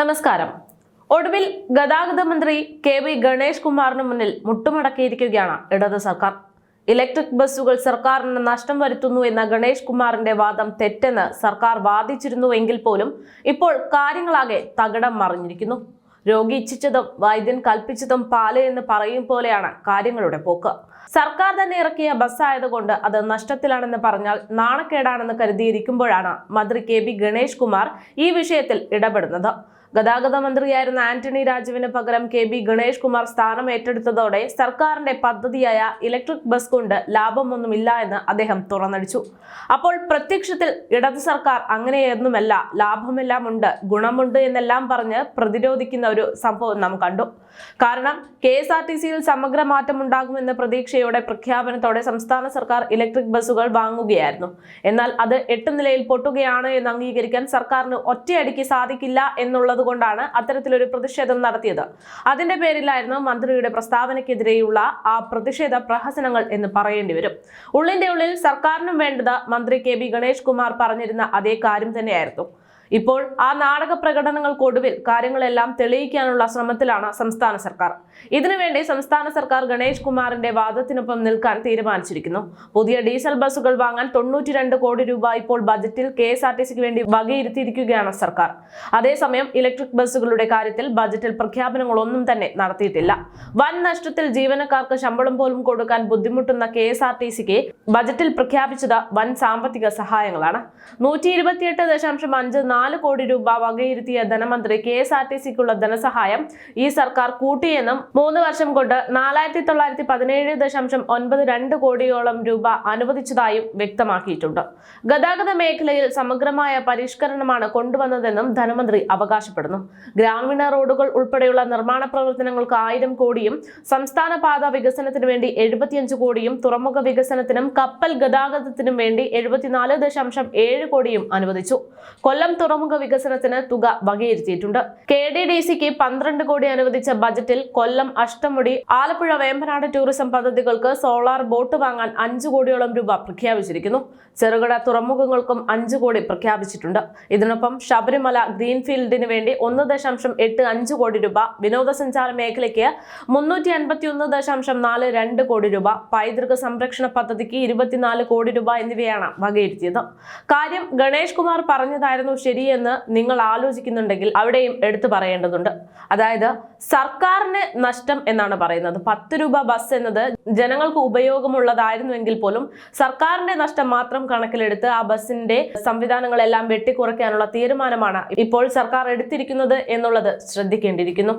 നമസ്കാരം. ഒടുവിൽ ഗതാഗത മന്ത്രി കെ വി ഗണേഷ് കുമാറിന് മുന്നിൽ മുട്ടുമടക്കിയിരിക്കുകയാണ് ഇടത് സർക്കാർ. ഇലക്ട്രിക് ബസ്സുകൾ സർക്കാരിന് നഷ്ടം വരുത്തുന്നു എന്ന ഗണേഷ് കുമാറിന്റെ വാദം തെറ്റെന്ന് സർക്കാർ വാദിച്ചിരുന്നു എങ്കിൽ പോലും ഇപ്പോൾ കാര്യങ്ങളാകെ തകിടം മറിഞ്ഞിരിക്കുന്നു. രോഗി ഇച്ഛിച്ചതും വൈദ്യൻ കൽപ്പിച്ചതും പാൽ എന്ന് പറയും പോലെയാണ് കാര്യങ്ങളുടെ പോക്ക്. സർക്കാർ തന്നെ ഇറക്കിയ ബസ്സായതുകൊണ്ട് അത് നഷ്ടത്തിലാണെന്ന് പറഞ്ഞാൽ നാണക്കേടാണെന്ന് കരുതിയിരിക്കുമ്പോഴാണ് മന്ത്രി കെ ബി ഗണേഷ് കുമാർ ഈ വിഷയത്തിൽ ഇടപെടുന്നത്. ഗതാഗത മന്ത്രിയായിരുന്ന ആന്റണി രാജുവിന് പകരം കെ ബി ഗണേഷ് കുമാർ സ്ഥാനം ഏറ്റെടുത്തതോടെ സർക്കാരിന്റെ പദ്ധതിയായ ഇലക്ട്രിക് ബസ് കൊണ്ട് ലാഭമൊന്നുമില്ല എന്ന് അദ്ദേഹം തുറന്നടിച്ചു. അപ്പോൾ പ്രത്യക്ഷത്തിൽ ഇടത് സർക്കാർ അങ്ങനെയൊന്നുമല്ല ലാഭമെല്ലാം ഉണ്ട് ഗുണമുണ്ട് എന്നെല്ലാം പറഞ്ഞ് പ്രതിരോധിക്കുന്ന ഒരു സംഭവം നാം കണ്ടു. കാരണം കെ എസ് ആർ ടി സിയിൽ സമഗ്ര മാറ്റം ഉണ്ടാകുമെന്ന പ്രതീക്ഷയോടെ പ്രഖ്യാപനത്തോടെ സംസ്ഥാന സർക്കാർ ഇലക്ട്രിക് ബസ്സുകൾ വാങ്ങുകയായിരുന്നു. എന്നാൽ അത് എട്ട് നിലയിൽ പൊട്ടുകയാണ് എന്ന് അംഗീകരിക്കാൻ സർക്കാരിന് ഒറ്റയടിക്ക് സാധിക്കില്ല എന്നുള്ളത് കൊണ്ടാണ് അത്തരത്തിലൊരു പ്രതിഷേധം നടത്തിയത്. അതിന്റെ പേരിലായിരുന്നു മന്ത്രിയുടെ പ്രസ്താവനയ്ക്കെതിരെയുള്ള ആ പ്രതിഷേധ പ്രഹസനങ്ങൾ എന്ന് പറയേണ്ടി വരും. ഉള്ളിന്റെ ഉള്ളിൽ സർക്കാരിനും വേണ്ടത് മന്ത്രി കെ ബി ഗണേഷ് കുമാർ പറഞ്ഞിരുന്ന അതേ കാര്യം തന്നെയായിരുന്നു. ഇപ്പോൾ ആ നാടക പ്രകടനങ്ങൾക്കൊടുവിൽ കാര്യങ്ങളെല്ലാം തെളിയിക്കാനുള്ള ശ്രമത്തിലാണ് സംസ്ഥാന സർക്കാർ. ഇതിനുവേണ്ടി സംസ്ഥാന സർക്കാർ ഗണേഷ് കുമാറിന്റെ വാദത്തിനൊപ്പം നിൽക്കാൻ തീരുമാനിച്ചിരിക്കുന്നു. പുതിയ ഡീസൽ ബസ്സുകൾ വാങ്ങാൻ തൊണ്ണൂറ്റി രണ്ട് കോടി രൂപ ഇപ്പോൾ ബജറ്റിൽ കെ എസ് ആർ ടി സിക്ക് വേണ്ടി വകയിരുത്തിയിരിക്കുകയാണ് സർക്കാർ. അതേസമയം ഇലക്ട്രിക് ബസ്സുകളുടെ കാര്യത്തിൽ ബജറ്റിൽ പ്രഖ്യാപനങ്ങളൊന്നും തന്നെ നടത്തിയിട്ടില്ല. വൻ നഷ്ടത്തിൽ ജീവനക്കാർക്ക് ശമ്പളം പോലും കൊടുക്കാൻ ബുദ്ധിമുട്ടുന്ന കെ എസ് ആർ ടി സിക്ക് ബജറ്റിൽ പ്രഖ്യാപിച്ചത് വൻ സാമ്പത്തിക സഹായങ്ങളാണ്. നൂറ്റി ഇരുപത്തിയെട്ട് ദശാംശം അഞ്ച് നാല് കോടി രൂപ വകയിരുത്തിയ ധനമന്ത്രി കെ എസ് ആർ ടി സിക്കുള്ള ധനസഹായം ഈ സർക്കാർ കൂട്ടിയെന്നും മൂന്ന് വർഷം കൊണ്ട് നാലായിരത്തി തൊള്ളായിരത്തി പതിനേഴ് ദശാംശം ഒൻപത് രണ്ട് കോടിയോളം രൂപ അനുവദിച്ചതായും വ്യക്തമാക്കിയിട്ടുണ്ട്. ഗതാഗത മേഖലയിൽ സമഗ്രമായ പരിഷ്കരണമാണ് കൊണ്ടുവന്നതെന്നും ധനമന്ത്രി അവകാശപ്പെടുന്നു. ഗ്രാമീണ റോഡുകൾ ഉൾപ്പെടെയുള്ള നിർമ്മാണ പ്രവർത്തനങ്ങൾക്ക് ആയിരം കോടിയും സംസ്ഥാന പാത വികസനത്തിന് വേണ്ടി എഴുപത്തിയഞ്ച് കോടിയും തുറമുഖ വികസനത്തിനും കപ്പൽ ഗതാഗതത്തിനും വേണ്ടി എഴുപത്തിനാല് ദശാംശം ഏഴ് കോടിയും അനുവദിച്ചു. കൊല്ലം തുറമുഖ വികസനത്തിന് തുക വകയിരുത്തിയിട്ടുണ്ട്. കെ ഡി ഡി സിക്ക് പന്ത്രണ്ട് കോടി അനുവദിച്ച ബജറ്റിൽ കൊല്ലം അഷ്ടമുടി ആലപ്പുഴ വേമ്പനാട് ടൂറിസം പദ്ധതികൾക്ക് സോളാർ ബോട്ട് വാങ്ങാൻ അഞ്ചു കോടിയോളം രൂപ പ്രഖ്യാപിച്ചിരിക്കുന്നു. ചെറുകിട തുറമുഖങ്ങൾക്കും അഞ്ചു കോടി പ്രഖ്യാപിച്ചിട്ടുണ്ട്. ഇതിനൊപ്പം ശബരിമല ഗ്രീൻഫീൽഡിന് വേണ്ടി ഒന്ന് ദശാംശം എട്ട് അഞ്ച് കോടി രൂപ വിനോദസഞ്ചാര മേഖലയ്ക്ക് മുന്നൂറ്റി അൻപത്തി ഒന്ന് ദശാംശം നാല് രണ്ട് കോടി രൂപ പൈതൃക സംരക്ഷണ പദ്ധതിക്ക് ഇരുപത്തിനാല് കോടി രൂപ എന്നിവയാണ് വകയിരുത്തിയത്. കാര്യം ഗണേഷ് കുമാർ പറഞ്ഞതായിരുന്നു ശരിയെന്ന് നിങ്ങൾ ആലോചിക്കുന്നുണ്ടെങ്കിൽ അവിടെയും എടുത്തു പറയേണ്ടതുണ്ട്. അതായത് സർക്കാരിന് നഷ്ടം എന്നാണ് പറയുന്നത്. പത്ത് രൂപ ബസ് എന്നത് ജനങ്ങൾക്ക് ഉപയോഗമുള്ളതായിരുന്നുവെങ്കിൽ പോലും സർക്കാരിന്റെ നഷ്ടം മാത്രം കണക്കിലെടുത്ത് ആ ബസ്സിന്റെ സംവിധാനങ്ങളെല്ലാം വെട്ടിക്കുറയ്ക്കാനുള്ള തീരുമാനമാണ് ഇപ്പോൾ സർക്കാർ എടുത്തിരിക്കുന്നത് എന്നുള്ളത് ശ്രദ്ധിക്കേണ്ടിയിരിക്കുന്നു.